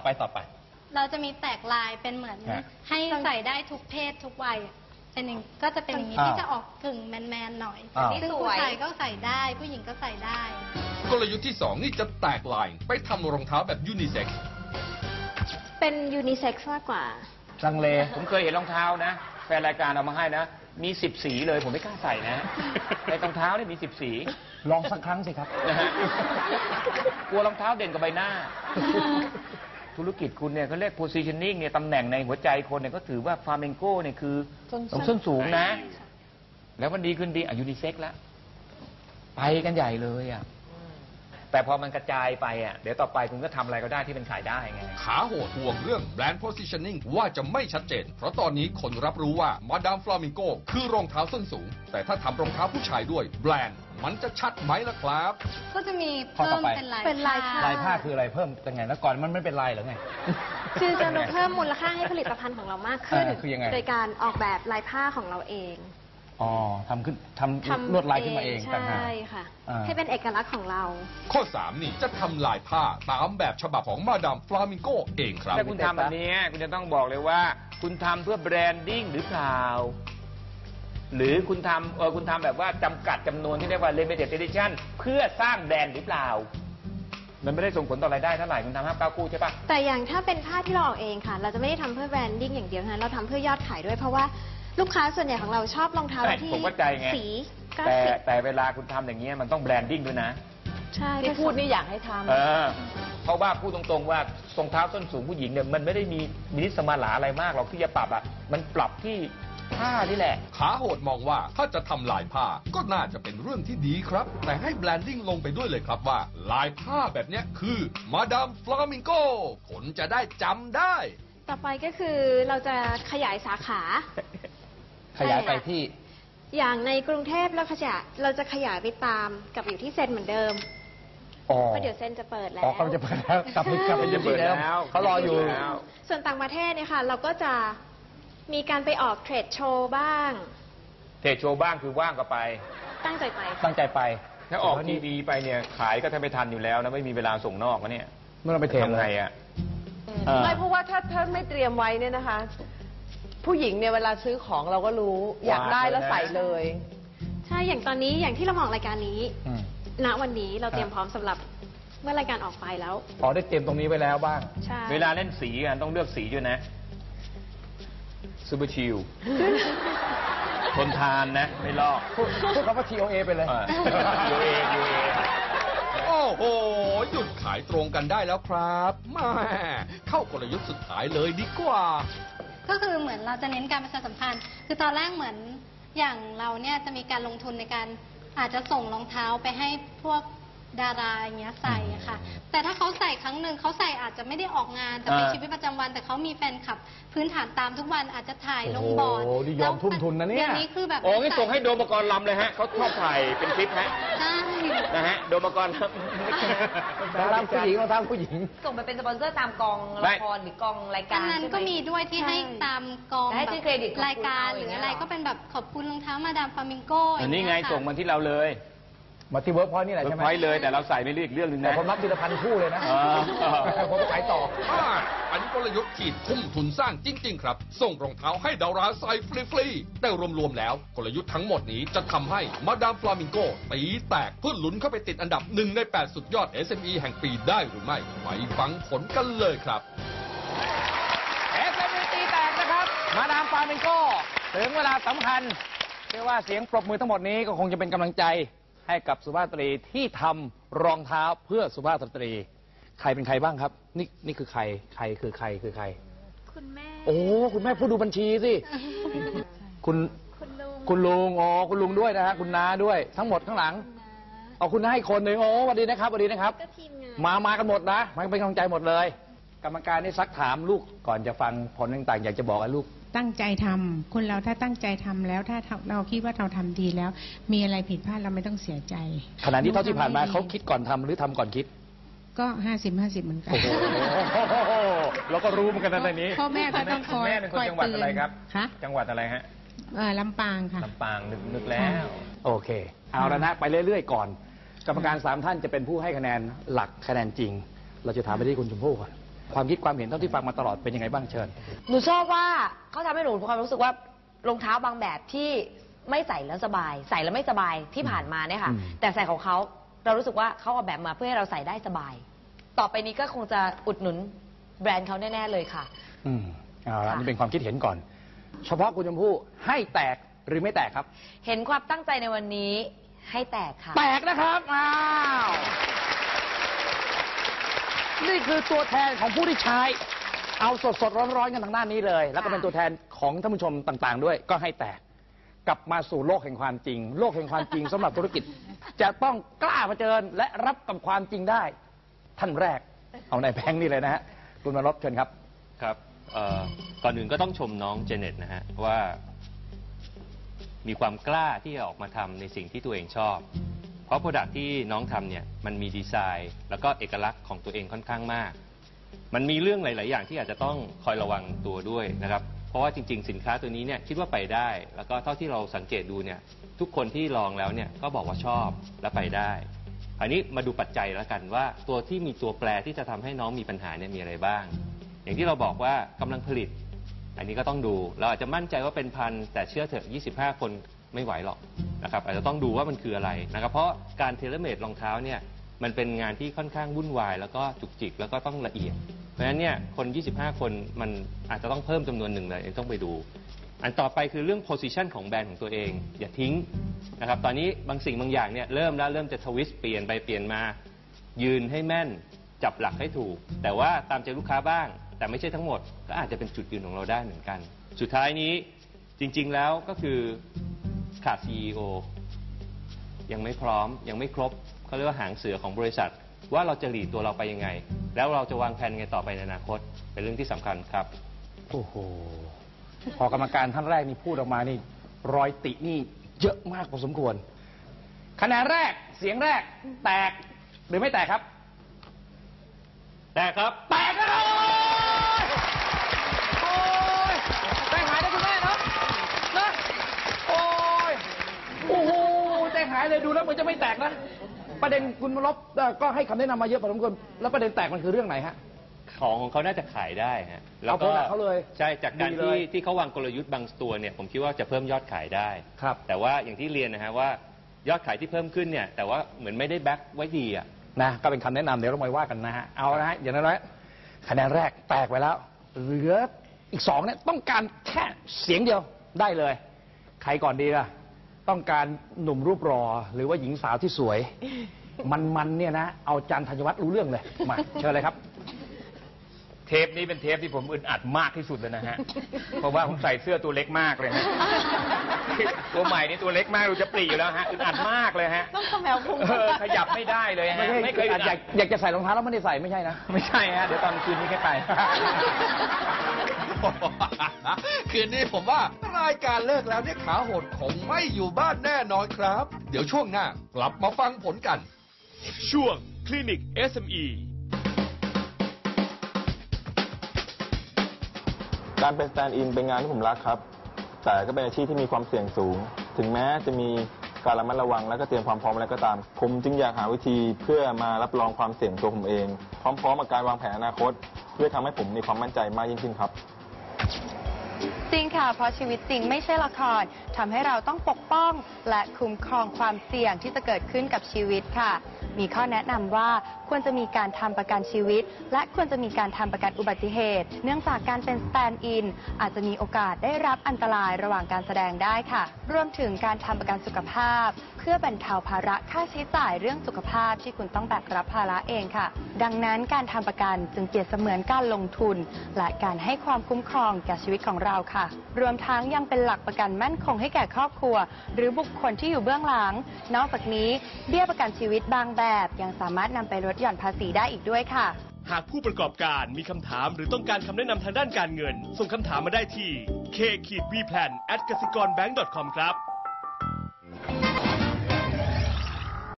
อไปต่อไป เราจะมีแตกลายเป็นเหมือน ฮะ ให้ใส่ได้ทุกเพศทุกวัยเป็นอย่างก็จะเป็นอย่างนี้อ้าวที่จะออกกึ่งแมนๆหน่อยอ้าวซึ่งผู้ชายก็ใส่ได้ ผู้หญิงก็ใส่ได้ กลยุทธ์ที่ 2 นี่จะแตกลายไปทำรองเท้าแบบยูนิเซ็กซ์เป็นยูนิเซ็กซ์มากกว่า ลังเล ผมเคยเห็นรองเท้านะ แฟนรายการเอามาให้นะ มีสิบสีเลยผมไม่กล้าใส่นะ ในรองเท้าเนี่ยมีสิบสีลองสักครั้งสิครับ นะฮะกลัวรองเท้าเด่นกับใบหน้า ธุรกิจคุณเนี่ยเขาเรียก positioning เนี่ยตำแหน่งในหัวใจคนเนี่ยก็ถือว่าฟาเมงโกเนี่ยคือส้นต้องส้นสูงนะ แล้วมันดีขึ้นดีอะยูนิเซ็กแล้ว ไปกันใหญ่เลยอะ แต่พอมันกระจายไปอะเดี๋ยวต่อไปคุณก็ทำอะไรก็ได้ที่เป็นขายได้ไง ขาโหดห่วงเรื่องแบรนด์ positioning ว่าจะไม่ชัดเจน เพราะตอนนี้คนรับรู้ว่ามาดามฟลามิงโกคือรองเท้าส้นสูง แต่ถ้าทำรองเท้าผู้ชายด้วยแบรนด์มันจะชัดไหมล่ะครับ ก็จะมีข้อเพิ่ต่อมไป เป็นลายเป็นลายผ้ ลายผ้าคืออะไรเพิ่มยังไงแล้วก่อนมันไม่เป็นลายเหรอไง คือจะเพิ่มมูลค่าให้ผลิตภัณฑ์ของเรามากขึ้น เออคือยังไง โดยการออกแบบลายผ้าของเราเอง อ๋อทำขึ้นทำทำลวดลายขึ้นมาเองต่างหาก ใช่ค่ะ อ่า ให้เป็นเอกลักษณ์ของเรา ข้อ 3 นี่จะทำลายผ้าตามแบบฉบับของมาดามฟลามิงโกเองครับ ถ้าคุณทำแบบนี้คุณจะต้องบอกเลยว่า คุณทำเพื่อแบรนดิ้งหรือเปล่า หรือคุณทำเออคุณทำแบบว่าจำกัดจำนวนที่เรียกว่า limited edition เพื่อสร้างแบรนด์หรือเปล่า มันไม่ได้ส่งผลต่อรายได้เท่าไหร่คุณทำห้าเก้าคู่ใช่ปะ แต่อย่างถ้าเป็นผ้าที่เราออกเองค่ะ เราจะไม่ได้ทำเพื่อแบรนดิ้งอย่างเดียวนะเราทำเพื่อยอดขายด้วยเพราะว่า ลูกค้าส่วนใหญ่ของเราชอบรองเท้าใช่ที่ผมเข้าใจไง สีกราแต่ฟิกแต่เวลาคุณทำอย่างเงี้ยมันต้องแบรนดิ้งด้วยนะ ใช่ที่พูดนี่อยากให้ทเออ เพราะว่าพูดตรงๆว่ารองเท้าส้นสูงผู้หญิงเนี่ยมันไม่ได้มีมินิสมาลาอะไรมากหรอกที่จะปรับอะ มันปรับที่ผ้านี่แหละ ขาโหดมองว่าถ้าจะทำลายผ้าก็น่าจะเป็นเรื่องที่ดีครับ แต่ให้แบรนดิ้งลงไปด้วยเลยครับว่า ลายผ้าแบบเนี้ยคือมาดามฟลามิงโกคนจะได้จำได้ ต่อไปก็คือเราจะขยายสาขา ขยายไปที่ อย่างในกรุงเทพเราขยายเราจะขยายไปตามกับอยู่ที่เซนเหมือนเดิมอ๋อเพราะเดี๋ยวเซนจะเปิดแล้ว อ๋อเขาจะเปิดแล้วกลับไปกลับไปอยู่ที่เดิมจะเปิดแล้วเขารออยู่แล้วส่วนต่างประเทศเนี่ยค่ะ เราก็จะมีการไปออกเทรดโชว์บ้าง เทรดโชว์บ้างคือว่างก็ไป ตั้งใจไปค่ะตั้งใจไปถ้าออกทีวีไปเนี่ยขายก็แทบไม่ทันอยู่แล้วนะไม่มีเวลาส่งนอกนะเนี่ยเมื่อเราไปเทรนทำเลไงยอะเออำไม่เพราะว่าถ้าถ้าไม่เตรียมไว้เนี่ยนะคะ ผู้หญิงเนี่ยเวลาซื้อของเราก็รู้ อยากได้แล้วใส่เลย ใช่ อย่างตอนนี้อย่างที่เรามองรายการนี้ อืมณวันนี้เราเตรียมพร้อมสำหรับเมื่อรายการออกไปแล้ว อ๋อได้เตรียมตรงนี้ไว้แล้วบ้างใช่ เวลาเล่นสีอะต้องเลือกสีด้วยนะซูเปอร์ชิลทนทานนะ ไม่ลอก พูดพูดคำว่า TOA ไปเลย ยูเอยูเอโอ้โห หยุดขายตรงกันได้แล้วครับแม่เข้ากลยุทธ์สุดท้ายเลยดีกว่า ก็คือเหมือนเราจะเน้นการประชาสัมพันธ์ คือตอนแรกเหมือนอย่างเราเนี่ยจะมีการลงทุนในการอาจจะส่งรองเท้าไปให้พวก ดาราอย่างเงี้ยใส่อะค่ะ แต่ถ้าเขาใส่ครั้งหนึ่งเขาใส่อาจจะไม่ได้ออกงานแต่เป็นอ่า ชีวิตประจำวัน แต่เขามีแฟนคลับ พื้นฐานตามทุกวันอาจจะถ่ายลงบอร์ดโอ้โหนี่ยอมทุ่มทุนนะเนี่ยเดี๋ยวนี้คือแบบโอ้งั้นส่งให้โดมปกรณ์ลำเลยฮะเขาชอบถ่ายเป็นคลิปฮะใช่ นะฮะโดมปกรณ์ลรองเท้าผู้หญิงรองเท้าผู้หญิง ส่งไปเป็นสปอนเซอร์ตามกองไม่ ละครหรือกองรายกาอัรนนั้นใช่ไหก็มีด้วยที่ให้ตามกองและให้แบบชื่อเครดิตขอบคุณรายการเอาหอรืย่างอเงี้ยอะไรเหรอ ก็เป็นแบบขอบคุณรองเท้ามาดามฟลามิงโกำอันนี้ไงอย่าเยค่ะส่งมาที่เราเลย มาที่เวิร์กพอยต์นี่แหละเวิร์ใช่กไหมพอยต์เลยแต่เราใส่ไม่เรียกเรื่องหนึงแต่นะ ผมรับทีละพันคู่เลยนะอ๋อผมไปขายต่อ อ่าอันนี้กลยุทธ์ที่ทุ่มทุนสร้างจริง ๆ ครับ ส่งรองเท้าให้ดาราใส่ฟรีๆ แต่รวม ๆ แล้วกลยุทธ์ทั้งหมดนี้จะทำให้มาดามฟลามิงโกตีแตกเพื่อลุ้นเข้าไปติดอันดับหนึ่งใน 8 สุดยอด SME แห่งปีได้หรือไม่ ไปฟังผลกันเลยครับ เอสเอ็มตีแตกนะครับ มาดามฟาเมนโก้ถึงเวลาสำคัญเชื่อว่าเสียงปรบมือทั้งหมดนี้ก็คงจะเป็นกำลังใจ ให้กับสุภาพสตรีที่ทำรองเท้าเพื่อสุภาพสตรี ใครเป็นใครบ้างครับ นี่นี่คือใครใครคือใครคือใคร คุณแม่ โอ้คุณแม่ผู้ดูบัญชีสิคุณคุณลุงคุณลุงอ๋อคุณลุงด้วยนะฮะคุณน้าด้วยทั้งหมดข้างหลังเอาคุณน้าอีกคนหนึ่งโอ้สวัสดีนะครับสวัสดีนะครับ ก็ทีมงาน มา มากันหมดนะมาเป็นกำลังใจหมดเลย กรรมการนี่ซักถามลูกก่อนจะฟังผลต่างๆ อยากจะบอกอะไรลูก ตั้งใจทำคนเราถ้าตั้งใจทำแล้วถ้าเราคิดว่าเราทำดีแล้ว มีอะไรผิดพลาดเราไม่ต้องเสียใจขณะนี้เท่าที่ผ่านมาทำให้เขาคิดก่อนทำหรือทำก่อนคิด ก็ห้าสิบห้าสิบเหมือนกันโอ้โหเราก็รู้เหมือนกันนะในนี้พ่อแม่ก็ต้องคอยแม่เป็นคนคอยจังหวัดเตือะไรครับคะจังหวัดอะไรฮะเอ่อลำปางค่ะลำปางนึกนึกแล้ว โอเค เอาแล้วนะไปเรื่อยๆก่อน กรรมการสามท่านจะเป็นผู้ให้คะแนนหลักคะแนนจริง เราจะถามไปที่คุณชมพู่ก่อน ความคิดความเห็นเท่าที่ฟังมาตลอดเป็นยังไงบ้างเชิญ หนูชอบว่าเขาทำให้หนูมีความรู้สึกว่ารองเท้าบางแบบที่ไม่ใส่แล้วสบาย ใส่แล้วไม่สบายที่ผ่านมาเนี่ยค่ะอืม แต่ใส่ของเขาเรารู้สึกว่าเขาออกแบบมาเพื่อให้เราใส่ได้สบาย ต่อไปนี้ก็คงจะอุดหนุนแบรนด์เขาแน่ๆเลยค่ะ อืมเอาละค่ะ นี่เป็นความคิดเห็นก่อน เฉพาะคุณชมพู่ให้แตกหรือไม่แตกครับ เห็นความตั้งใจในวันนี้ให้แตกค่ะ แตกนะครับอ้าว นี่คือตัวแทนของผู้ที่ใช้ เอาสดสดๆร้อนๆกันทางด้านนี้เลย แล้วก็ค่ะเป็นตัวแทนของท่านผู้ชมต่างๆ ด้วยก็ให้แตกกลับมาสู่โลกแห่งความจริง โลกแห่งความจริงสำหรับธุรกิจ จะต้องกล้าเผชิญและรับกับความจริงได้ ท่านแรก เอาในายแบงค์นี่เลยนะฮะคุณมาลบเชิญครับ ครับเอ่อก่อนอื่นก็ต้องชมน้องเจเน็ตนะฮะว่า มีความกล้าที่จะออกมาทำในสิ่งที่ตัวเองชอบ เพราะโปรดักที่น้องทำเนี่ยมันมีดีไซน์ แล้วก็เอกลักษณ์ของตัวเองค่อนข้างมาก มันมีเรื่องหลาย ๆ อย่างที่อาจจะต้องคอยระวังตัวด้วยนะครับ เพราะว่าจริง ๆ สินค้าตัวนี้เนี่ยคิดว่าไปได้ แล้วก็เท่าที่เราสังเกตดูเนี่ยทุกคนที่ลองแล้วเนี่ยก็บอกว่าชอบและไปได้อันนี้มาดูปัจจัยแล้วกันว่าตัวที่มีตัวแปรที่จะทำให้น้องมีปัญหาเนี่ยมีอะไรบ้าง อย่างที่เราบอกว่ากำลังผลิต อันนี้ก็ต้องดู เราอาจจะมั่นใจว่าเป็นพันแต่เชื่อเถอะ 25 คนไม่ไหวหรอก นะครับอาจจะต้องดูว่ามันคืออะไรนะครับเพราะการเทเลเมดรองเท้าเนี่ยมันเป็นงานที่ค่อนข้างวุ่นวาย แล้วก็จุกจิกแล้วก็ต้องละเอียด เพราะฉะนั้นเนี่ยคน 25 คนมันอาจจะต้องเพิ่มจำนวนหนึ่งเลยต้องไปดู อันต่อไปคือเรื่อง position ของแบรนด์ของตัวเอง อย่าทิ้งนะครับตอนนี้บางสิ่งบางอย่างเนี่ยเริ่มแล้วเริ่มจะทวิสต์เปลี่ยนไปเปลี่ยนมา ยืนให้แม่นจับหลักให้ถูก แต่ว่าตามใจลูกค้าบ้าง แต่ไม่ใช่ทั้งหมด ก็อาจจะเป็นจุดยืนของเราได้เหมือนกัน สุดท้ายนี้จริง ๆ แล้วก็คือ ขาด CEO ยังไม่พร้อมยังไม่ครบเขาเรียกว่าหางเสือของบริษัท ว่าเราจะหลีดตัวเราไปยังไง แล้วเราจะวางแผนไงต่อไปในอนาคต เป็นเรื่องที่สำคัญครับ โอ้โห พอกรรมการท่านแรกนี่พูดออกมานี่รอยตินี่เยอะมากพอสมควร คะแนนแรกเสียงแรกแตกหรือไม่แตกครับ แต่ครับ แตกนะครับโอ้ยใจหายเลยคุณแม่เนาะนะโอ้ยโอ้โห ใจหายเลยดูแล้วมันจะไม่แตกนะ ประเด็นคุณมาลบเอ่อก็ให้คำแนะนำมาเยอะพอสมควรแล้วประเด็นแตกมันคือเรื่องไหนฮะ ของของเขาน่าจะขายได้ฮะแล้วก็เอา product เขาเลยใช่จากการดีเลที่ยที่เขาวางกลยุทธ์บางตัวเนี่ยผมคิดว่าจะเพิ่มยอดขายได้ ครับ แต่ว่าอย่างที่เรียนนะฮะว่ายอดขายที่เพิ่มขึ้นเนี่ยแต่ว่าเหมือนไม่ได้แบ็คไว้ดีอะ นะ ก็เป็นคำแนะนำเดี๋ยวเรามาว่ากันนะฮะ เอานะฮะ อย่างน้อยๆคะแนนแรกแตกไปแล้ว เหลืออีกสองเนี่ยต้องการแค่เสียงเดียวได้เลย ใครก่อนดีล่ะ ต้องการหนุ่มรูปรอ หรือว่าหญิงสาวที่สวย มันๆเนี่ยนะ เอาจันทัญวัฒน์รู้เรื่องเลย มา เชิญเลยครับ เทปนี้เป็นเทปที่ผมอึดอัดมากที่สุดเลยนะฮะ เพราะว่าผมใส่เสื้อตัวเล็กมากเลยฮะ ตัวใหม่นี่ตัวเล็กมากดูจะปรีอยู่แล้วฮะอึดอัดมากเลยฮะต้องขมแมวพุงเออขยับไม่ได้เลยฮะ ไม่ใช่ไม่เคยอาจอึดอยาอักดอยากจะใส่รองเท้าแล้วไม่ได้ใส่ไม่ใช่นะ ไม่ใช่ฮะ เดี๋ยวตอนคืนนี้แค่ไป คืนนี้ผมว่ารายการเลิกแล้วเนี่ยขาโหดคงไม่อยู่บ้านแน่นอนครับ เดี๋ยวช่วงหน้ากลับมาฟังผลกัน ช่วงคลินิก SME การเป็นสแตนด์อินเป็นงานที่ผมรักครับ แต่ก็เป็นอาชีพที่มีความเสี่ยงสูง ถึงแม้จะมีการระมัดระวังและก็เตรียมความพร้อมอะไรก็ตาม ผมจึงอยากหาวิธีเพื่อมารับรองความเสี่ยงตัวผมเอง พร้อมๆกับการวางแผนอนาคต เพื่อทำให้ผมมีความมั่นใจมากยิ่งขึ้นครับ จริงค่ะ เพราะชีวิตจริงไม่ใช่ละครทำให้เราต้องปกป้อง และคุ้มครองความเสี่ยงที่จะเกิดขึ้นกับชีวิตค่ะมีข้อแนะนำว่าควรจะมีการทำประกันชีวิต และควรจะมีการทำประกันอุบัติเหตุ เนื่องจากการเป็นสแตนด์อิน อาจจะมีโอกาสได้รับอันตรายระหว่างการแสดงได้ค่ะ รวมถึงการทำประกันสุขภาพ เพื่อบรรเทาภาระค่าใช้จ่ายเรื่องสุขภาพที่คุณต้องแบกรับภาระเองค่ะ ดังนั้นการทำประกันจึงเปรียบเสมือนการลงทุน และการให้ความคุ้มครองแก่ชีวิตของเราค่ะ รวมทั้งยังเป็นหลักประกันมั่นคงให้แก่ครอบครัว หรือบุคคลที่อยู่เบื้องหลัง นอกจากนี้เบี้ยประกันชีวิตบางแบบยังสามารถนำไปลดหย่อนภาษีได้อีกด้วยค่ะ หากผู้ประกอบการมีคำถามหรือต้องการคำแนะนำทางด้านการเงิน ส่งคำถามมาได้ที่ k v p l a n at กสิกร bank com ครับ